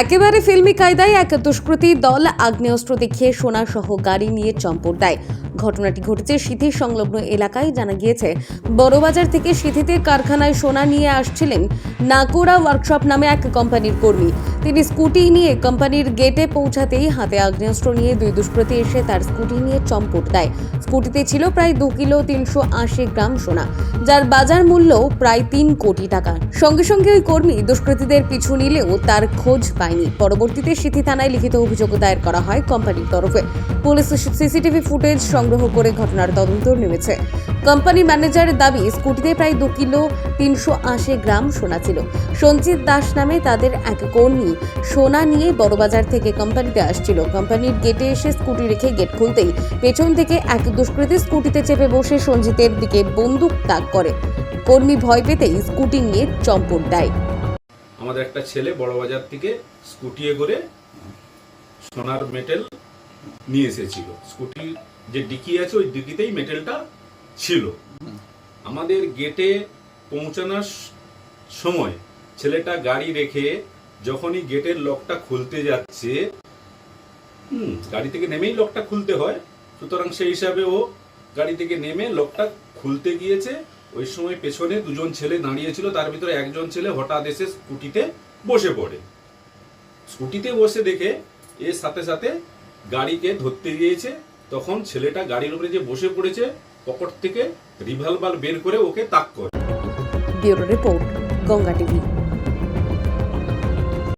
একেবারে ফিল্মি কায়দায় এক দুষ্কৃতী দল আগ্নেয়াস্ত্র দেখিয়ে সোনা সহ গাড়ি নিয়ে চম্পট দেয়। ঘটনাটি ঘটেছে সিথি সংলগ্ন এলাকায়। জানা গিয়েছে, বড়বাজার থেকে সিথিতে কারখানায় সোনা নিয়ে আসছিলেন নাকোরা ওয়ার্কশপ নামে এক কোম্পানির কর্মী। তিনি স্কুটি নিয়ে কোম্পানির গেটে পৌঁছাতেই হাতে আগ্নেয়াস্ত্র নিয়ে দুই দুষ্কৃতী এসে তার স্কুটি নিয়ে চম্পট দেয়। স্কুটিতে ছিল প্রায় দু কিলো তিনশো আশি গ্রাম সোনা, যার বাজার মূল্য প্রায় তিন কোটি টাকা। সঙ্গে সঙ্গে ওই কর্মী দুষ্কৃতীদের পিছু নিলেও তার খোঁজ পায়নি। পরবর্তীতে সিথি থানায় লিখিত অভিযোগ দায়ের করা হয় কোম্পানির তরফে। পুলিশ সিসিটিভি ফুটেজ সংগ্রহ করে ঘটনার তদন্ত নেমেছে। কোম্পানি ম্যানেজারের দাবি, স্কুটিতে প্রায় দু কিলো তিনশো আশি গ্রাম সোনা ছিল। সঞ্জিত দাস নামে তাদের এক কর্মী সোনা নিয়ে বড়বাজার থেকে কোম্পানিতে আসছিল। কোম্পানির গেটে এসে স্কুটি রেখে গেট খুলতেই পেছন থেকে এক দুষ্কৃতী স্কুটিতে চেপে বসে সঞ্জিতের দিকে বন্দুক তাক করে। কর্মী ভয় পেতেই স্কুটি নিয়ে চম্পট দেয়। আমাদের একটা ছেলে বড় বাজার থেকে স্কুটিয়ে করে সোনার মেটেল নিয়ে এসেছিল। স্কুটি যে ডিকি আছে, ওই ডিকিতেই মেটেলটা ছিল। আমাদের গেটে পৌঁছানোর সময় ছেলেটা গাড়ি রেখে যখনই গেটের লকটা খুলতে যাচ্ছে গাড়ি থেকে নেমেই লকটা খুলতে হয়। সুতরাং সেই হিসাবে ও গাড়ি থেকে নেমে লকটা খুলতে গিয়েছে। ওই সময় পেছনে দুজন ছেলে দাঁড়িয়েছিল তার ভিতরে একজন ছেলে হঠাৎ এসে স্কুটিতে বসে পড়ে। স্কুটিতে বসে দেখে এর সাথে সাথে গাড়িকে ধরতে গিয়েছে। তখন ছেলেটা গাড়ির উপরে যে বসে পড়েছে, পকেট থেকে রিভলভার বের করে ওকে তাক করে। Report, Ganga TV.